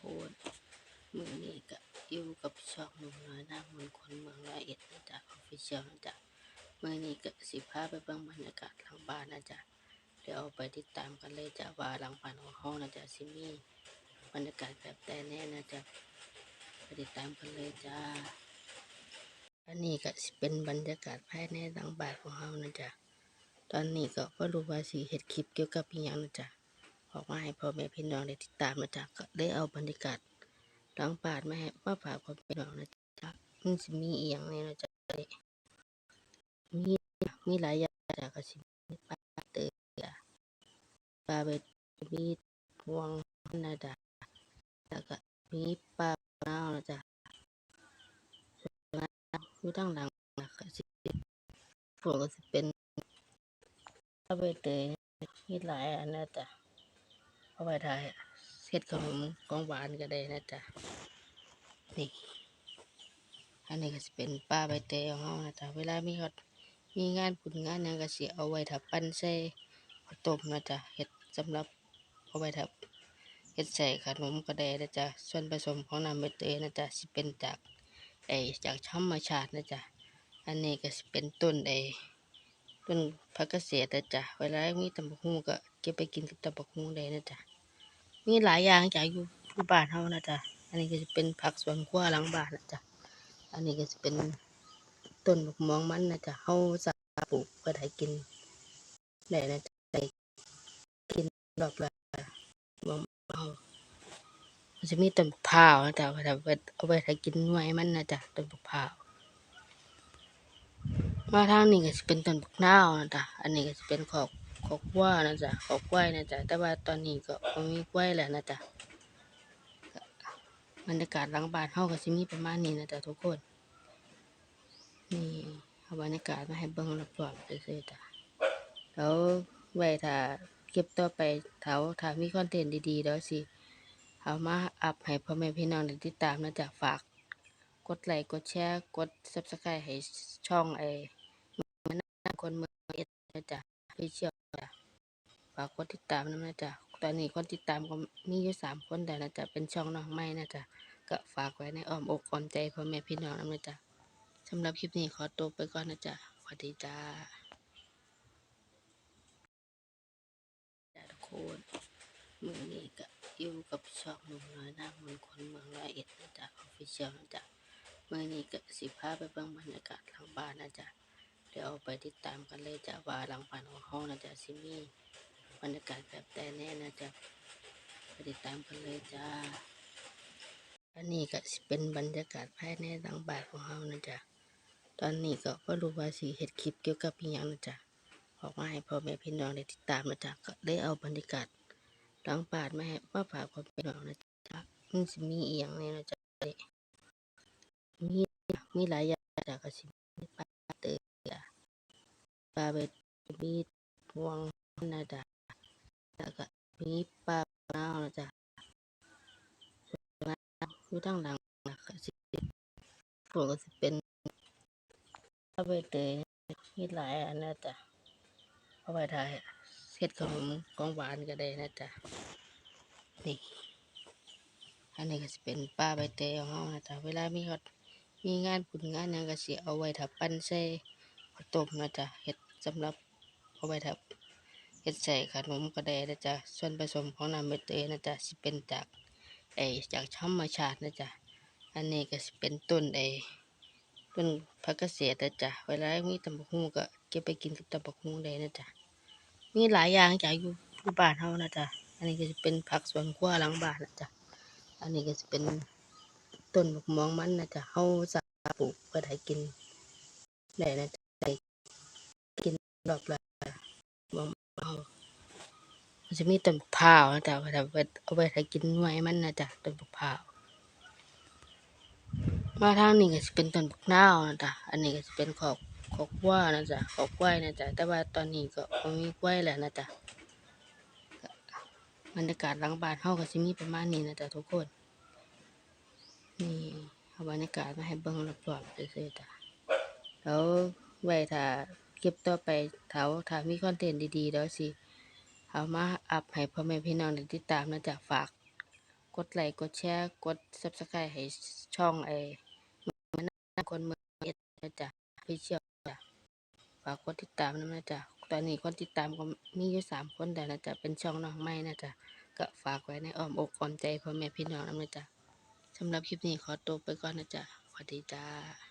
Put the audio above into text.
คนมือนี้ก็อยู่กับช่องหนุ่มน้อยหน้ามนคนเมืองร้อยเอ็ดนะจ๊ะออฟฟิเชียลนะจ๊ะมือนี้ก็สิพาไปเบิ่งบรรยากาศหลังบ้านนะจ๊ะเดี๋ยวเอาไปติดตามกันเลยจ้ะว่าหลังบ้านของเฮานะจ๊ะสิมีบรรยากาศแบบใดแน่นะจ๊ะไปติดตามกันเลยจ้าอันนี้ก็สิเป็นบรรยากาศภายในหลังบ้านของเฮานะจ๊ะตอนนี้ก็บ่รู้ว่าสิเฮ็ดคลิปเกี่ยวกับอีหยังนะจ๊ะ ออกมาให้พ่อแม่พี่น้องได้ติดตามนะจ๊ะก็ได้เอาบรรยากาศหลังป่านมาให้มาฝากพ่อแม่พี่น้องนะจ๊ะมันสิมีอีหยังเนี่ยนะจ๊ะมีมีหลายอย่างจ้ะก็สิมีปลาเตยปลาเบ็ดมีพวงนะจ๊ะแล้วก็มีปลาเน่านะจ๊ะอยู่ทางหลังนะก็สิพวกก็สิเป็นปลาเบ็ดเตยมีหลายอันนะจ๊ะ เอาไว้ทายเฮ็ดขนมของหวานก็ได้นะจ๊ะ นี่ อันนี้ก็จะเป็นป้าใบเตยของเฮานะจ๊ะ เวลามีฮอดมีงานบุญงานยังก็สิเอาไว้ถ้าปั้นใส่ข้าวต้มนะจ๊ะเฮ็ดสำหรับเอาไว้ถ้าเฮ็ดใส่ขนมก็ได้นะจ๊ะ ส่วนผสมของน้ำใบเตยนะจ๊ะสิเป็นจากไอจากธรรมชาตินะจ๊ะ อันนี้ก็สิเป็นต้นไอต้นผักเกษตรนะจ๊ะ เวลามีตำบักหุ่งก็เก็บไปกินกับตำบักหุ่งได้นะจ๊ะ มีหลายอย่างจากอยู่ที่บ้านเฮานะจ๊ะอันนี้ก็จะเป็นผักสวนครัวหลังบ้านนะจ๊ะอันนี้ก็จะเป็นต้นบกม่วงมันนะจ๊ะเฮาสาปลูกเพื่อให้กินได้นะจ๊ะได้กินดอกละม่วงเฮาจะมีต้นบักพร้าวนะจ๊ะเอาไว้เอาไว้เอาไว้ให้กินหน่วยมันนะจ๊ะต้นบักพร้าวมาทางนี้ก็จะเป็นต้นบักนาวนะจ๊ะอันนี้ก็จะเป็นขอก อกวัวนะจ๊ะขอกควายนะจ๊ะแต่ว่าตอนนี้ก็บ่มีควายแล้วนะจ๊ะบรรยากาศหลังบ้านเฮาก็สิมีประมาณนี้นะจ๊ะทุกคนนี่เอาบรรยากาศมาให้เบิ่งรอบๆซื่อๆจ้ะแล้วไว้ถ้าเก็บต่อไปเถาถ้ามีคอนเทนต์ดีๆเดี๋ยวสิเอามาอัพให้พ่อแม่พี่น้องได้ติดตามนะจ๊ะฝากกดไลค์กดแชร์กด Subscribe ให้ช่องไอ้มันนะคนเมืองเอ็ดนะจ๊ะพี่เชียวากกดติดตามนำนะจ๊ะตอนนี้คนติดตามก็มีอยู่สามคนแต่นะจ๊ะเป็นช่องน้องใหม่นะจ๊ะก็ฝากไว้ในอ้อมอกอ้อมใจพ่อแม่พี่น้องนะจ๊ะสำหรับคลิปนี้ขอตัวไปก่อนนะจ๊ะสวัสดีจ้าจ้าทุกคนมือนี้ก็อยู่กับช่องหนุ่มน้อยหน้ามนต์คนเมืองร้อยเอ็ดนะจ๊ะออฟฟิเชียลนะจ๊ะมือนี้ก็สิพาไปเบิ่งบรรยากาศหลังบ้านนะจ๊ะเดี๋ยวเอาไปติดตามกันเลยจ้ะว่าหลังบ้านของเฮานะจ๊ะสิมี บรรยากาศแบบใดแน่นะจ๊ะไปติดตามกันเลยจ้าอันนี้ก็เป็นบรรยากาศภายในหลังบานของเฮานะจ๊ะตอนนี้ก็บ่รู้ว่าสิเฮ็ดคลิปเกี่ยวกับอีหยังนะจ๊ะออกมาให้พ่อแม่พี่น้องได้ติดตามนะจ๊ะก็ได้เอาบรรยากาศหลังบานมาให้มาฝากพ่อแม่พี่น้องนะจ๊ะมันสิมีอีหยังเนี่ยนะจ๊ะมีมีหลายอย่างจ้ะก็สิมีปลาเตยจ้ะปลาเบ็ดมีพวงนะจ๊ะ แล้วก็มีปลาเน่านะจ๊ะอยู่ทางหลังนะก็สิพวกก็สิเป็นปลาใบเตยมีหลายอันนะจ๊ะเอาไว้ทายเฮ็ดขนมของหวานก็ได้นะจ๊ะนี่อันนี้ก็สิเป็นปลาใบเตยของเฮานะจ๊ะเวลามีฮอดมีงานบุญงานยังก็สิเอาไว้ถ้าปั้นใส่ข้าวต้มนะจ๊ะเฮ็ดสำหรับเอาไว้ถ้า เฮ็ดใส่ขนมก็ได้นะจ๊ะส่วนผสมของน้ำใบเตยนะจ๊ะสิเป็นจากไอจากธรรมชาตินะจ๊ะอันนี้ก็สิเป็นต้นไอต้นผักเกษตรนะจ๊ะเวลามีตำบักหุ่งก็เก็บไปกินกับตำบักหุ่งได้นะจ๊ะมีหลายอย่างจากอยู่ที่บ้านเฮานะจ๊ะอันนี้ก็จะเป็นผักสวนครัวหลังบ้านนะจ๊ะอันนี้ก็จะเป็นต้นบักม่วงมันนะจ๊ะเฮาสามาปลูกเพื่อให้กินได้นะจ๊ะกินรอบละม่วง มันจะมีต้นบักพร้าวนะจ๊ะเอาไว้เอาไว้ากินหน่วยมันนะจ๊ะต้นบักพร้าวมาทางนี้ก็จะเป็นต้นบักนาวนะจ๊ะอันนี้ก็จะเป็นขอกขอกวัวนะจ๊ะขอกควายนะจ๊ะแต่ว่าตอนนี้ก็บ่มีควายแล้วนะจ๊ะบรรยากาศหลังบ้านเฮาก็สิมีประมาณนี้นะจ๊ะทุกคนนี่เอาบรรยากาศมาให้เบิ่งรอบๆซื่อๆจ้ะแล้วไว้ถ้า เก็บต่อไปเถาถ้ามีคอนเทนต์ดีๆเดี๋ยวสิเอามาอัพให้พ่อแม่พี่น้องได้ติดตามนะจ๊ะฝาก กดไลค์กดแชร์กด Subscribe ให้ช่องไอ้มันนะคนเมืองเอ็ดนะจ๊ะพี่เชี่ยวจ้ะฝากกดติดตามนะจ๊ะตอนนี้คนติดตามก็มีอยู่สามคนแต่นะจ๊ะเป็นช่องน้องใหม่นะจ๊ะก็ฝากไว้ในอ้อมอกอ้อมใจพ่อแม่พี่น้องนำนะจ๊ะสำหรับคลิปนี้ขอตัวไปก่อนนะจ๊ะสวัสดีจ้า